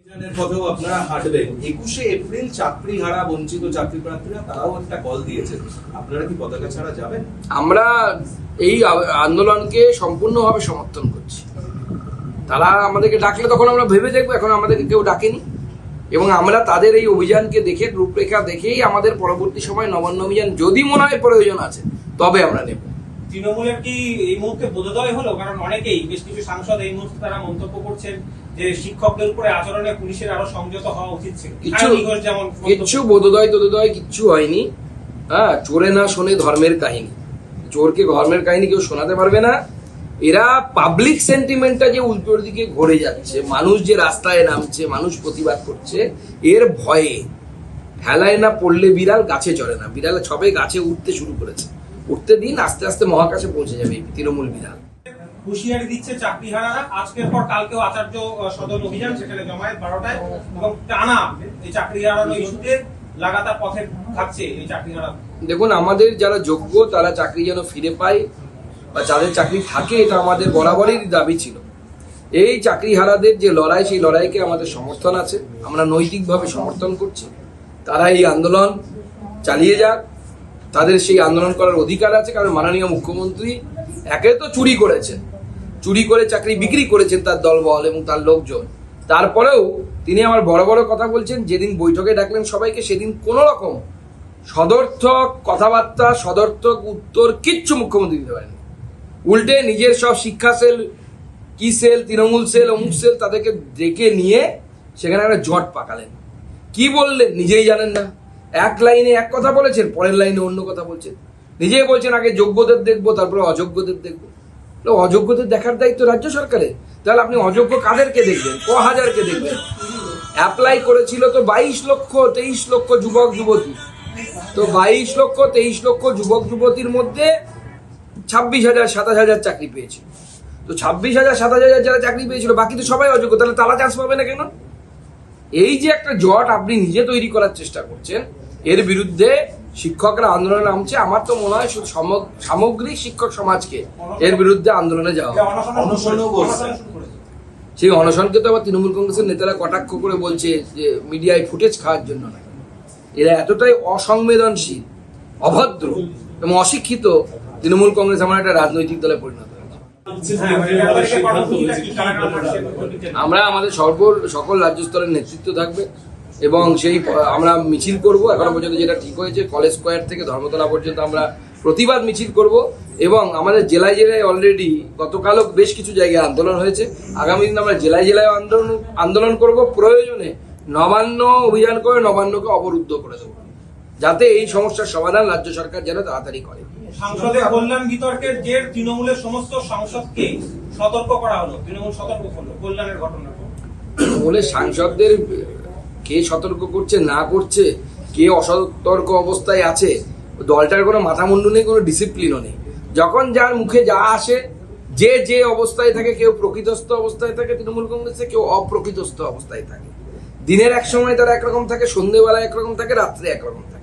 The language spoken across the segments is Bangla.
অভিযানের একুশে এপ্রিল চাকরি হারা বঞ্চিত চাকরি প্রার্থীরা তারাও একটা কল দিয়েছেন। আপনারা কি আমরা এই আন্দোলনকে সম্পূর্ণভাবে সমর্থন করছি। তারা আমাদেরকে ডাকলে তখন আমরা ভেবে দেখব, এখন আমাদেরকে কেউ ডাকেনি। এবং আমরা তাদের এই অভিযানকে দেখে, রূপরেখা দেখেই আমাদের পরবর্তী সময় নবান্ন অভিযান যদি মনে হয় প্রয়োজন আছে, তবে আমরা নেব। তৃণমূলের কি এই মুহূর্তে বোধোদয় হলো? কারণ অনেকেই বেশ কিছু সাংসদ এই মুহূর্তে তারা মন্তব্য করছেন যে শিক্ষকদের উপরে আচরণে পুলিশের আরও সংযত হওয়া উচিত ছিল। কিচ্ছু আয়ন ঘোষ যেমন কিচ্ছু বোধোদয় তোদোদয় কিচ্ছু হয়নি। হ্যাঁ চোরে না শোনে ধর্মের কাহিনী। চোরকে ধর্মের কাহিনী কেউ শোনাতে পারবে না। এরা পাবলিক সেন্টিমেন্টটা যে উল্টোর দিকে ঘুরে যাচ্ছে মানুষ যে রাস্তায় নামছে মানুষ প্রতিবাদ করছে এর ভয়ে হেলায় না পড়লে বিড়াল গাছে চড়ে না। বিড়াল ছবে গাছে উঠতে শুরু করেছে। উঠতে দিন আস্তে আস্তে মহাকাশে পৌঁছে যাবে এই তৃণমূল বিধান। হুঁশিয়ারি দিচ্ছে চাকরিহারারা। আজকের পর কালকেও আচার্য সদন অভিযান সেখানে জমায়েত বারোটায়। এবং টানা এই চাকরি হারানো ইস্যুতে লাগাতার পথে থাকছে এই চাকরি হারা দেখুন আমাদের যারা যোগ্য তারা চাকরি যেন ফিরে পায় বা যাদের চাকরি থাকে এটা আমাদের বরাবরই দাবি ছিল। এই চাকরি হারাদের যে লড়াই সেই লড়াইকে আমাদের সমর্থন আছে। আমরা নৈতিকভাবে সমর্থন করছি। তারা এই আন্দোলন চালিয়ে যাক। তাদের সেই আন্দোলন করার অধিকার আছে, কারণ মাননীয় মুখ্যমন্ত্রী একে তো চুরি করেছেন। চুরি করে চাকরি বিক্রি করেছেন তার দলবল এবং তার লোকজন। তারপরেও তিনি আমার বড় বড় কথা বলছেন, যেদিন বৈঠকে ডাকলেন সবাইকে সেদিন কোনো রকম সদর্থক কথাবার্তা, সদর্থক উত্তর কিচ্ছু মুখ্যমন্ত্রী দিতে পারেন উল্টে নিজের সব শিক্ষা সেল, কি সেল, তৃণমূল সেল, অমুক সেল তাদেরকে ডেকে নিয়ে সেখানে একটা জট পাকালেন। কি বললেন নিজেই জানেন না। এক লাইনে এক কথা বলেছেন, পরের লাইনে অন্য কথা বলছেন। নিজেই বলছেন, আগে যোগ্যদের দেখব, তারপরে অযোগ্যদের দেখব। অযোগ্যদের দেখার দায়িত্ব রাজ্য সরকারের। তাহলে আপনি অযোগ্য কাদেরকে দেখবেন? ক হাজারকে দেখবেন? অ্যাপ্লাই করেছিল তো বাইশ লক্ষ, তেইশ লক্ষ যুবক, যুবতী। তো বাইশ লক্ষ, তেইশ লক্ষ যুবক, যুবতীর মধ্যে ছাব্বিশ হাজার, সাতাশ হাজার চাকরি পেয়েছে। তো ছাব্বিশ হাজার, সাতাশ হাজার যারা চাকরি পেয়েছিল, বাকি তো সবাই অযোগ্য, তাহলে তারা চান্স পাবে না কেন? এই যে একটা জট আপনি নিজে তৈরি করার চেষ্টা করছেন এর বিরুদ্ধে শিক্ষকরা আন্দোলনে নামছে। আমার তো মনে হয় শুধু সামগ্রিক শিক্ষক সমাজকে এর বিরুদ্ধে আন্দোলনে যাওয়া। সেই অনশনকে তো আবার তৃণমূল কংগ্রেসের নেতারা কটাক্ষ করে বলছে যে মিডিয়ায় ফুটেজ খাওয়ার জন্য না এরা এতটাই অসংবেদনশীল অভদ্র এবং অশিক্ষিত তৃণমূল কংগ্রেস আমার একটা রাজনৈতিক দলে পরিণত আমরা আমাদের সকল সকল রাজ্য স্তরের নেতৃত্ব থাকবে এবং সেই, আমরা মিছিল করব, এখনও পর্যন্ত যেটা ঠিক হয়েছে, কলেজ স্কোয়ার থেকে ধর্মতলা পর্যন্ত আমরা প্রতিবাদ মিছিল করব এবং আমাদের জেলায় জেলায় অলরেডি গতকালও বেশ কিছু জায়গায় আন্দোলন হয়েছে। আগামী দিন আমরা জেলায় জেলায় আন্দোলন আন্দোলন করব। প্রয়োজনে নবান্ন অভিযান করে নবান্নকে অবরুদ্ধ করে দেবো। যাতে এই সমস্যার সমাধান রাজ্য সরকার যেন তাড়াতাড়ি করে। সংসদে কল্যাণ বিতর্কের যে তৃণমূলের সমস্ত সাংসদকে সতর্ক করা হলো। তৃণমূল সতর্ক করল কল্যাণের পর। বলে সাংসদদের কে সতর্ক করছে না করছে কে অসতর্ক অবস্থায় আছে দলটার কোনো মাথা মুন্ডু নেই কোনো ডিসিপ্লিনও নেই। যখন যার মুখে যা আসে যে যে অবস্থায় থাকে কেউ প্রকৃতস্থ অবস্থায় থাকে তৃণমূল কংগ্রেসে কেউ অপ্রকৃতস্থ অবস্থায় থাকে। দিনের এক সময় তারা একরকম থাকে সন্ধেবেলা একরকম থাকে রাত্রে একরকম থাকে।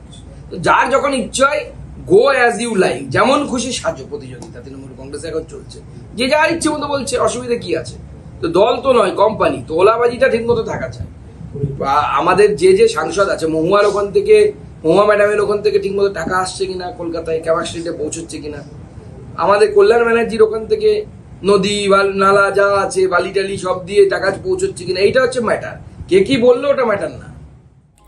যার যখন ইচ্ছা হয় গো অ্যাজ ইউ লাইক যেমন খুশি সাজো প্রতিযোগিতা, তৃণমূল কংগ্রেস এখন চলছে। যে যার ইচ্ছে মতো বলছে, অসুবিধা কি আছে? তো দল তো নয় কোম্পানি তো ওলাবাজিটা ঠিক মতো থাকা চাই। আমাদের যে যে সাংসদ আছে, মহুয়ার ওখান থেকে, মহুয়া ম্যাডামের ওখান থেকে ঠিকমতো টাকা আসছে কিনা, কলকাতায় ক্যাপাসিটিতে পৌঁছচ্ছে কিনা? আমাদের কল্যাণ ব্যানার্জির ওখান থেকে নদী বা নালা যা আছে বালি টালি সব দিয়ে টাকা পৌঁছচ্ছে কিনা, এইটা হচ্ছে ম্যাটার কে কি বলল, ওটা ম্যাটার না।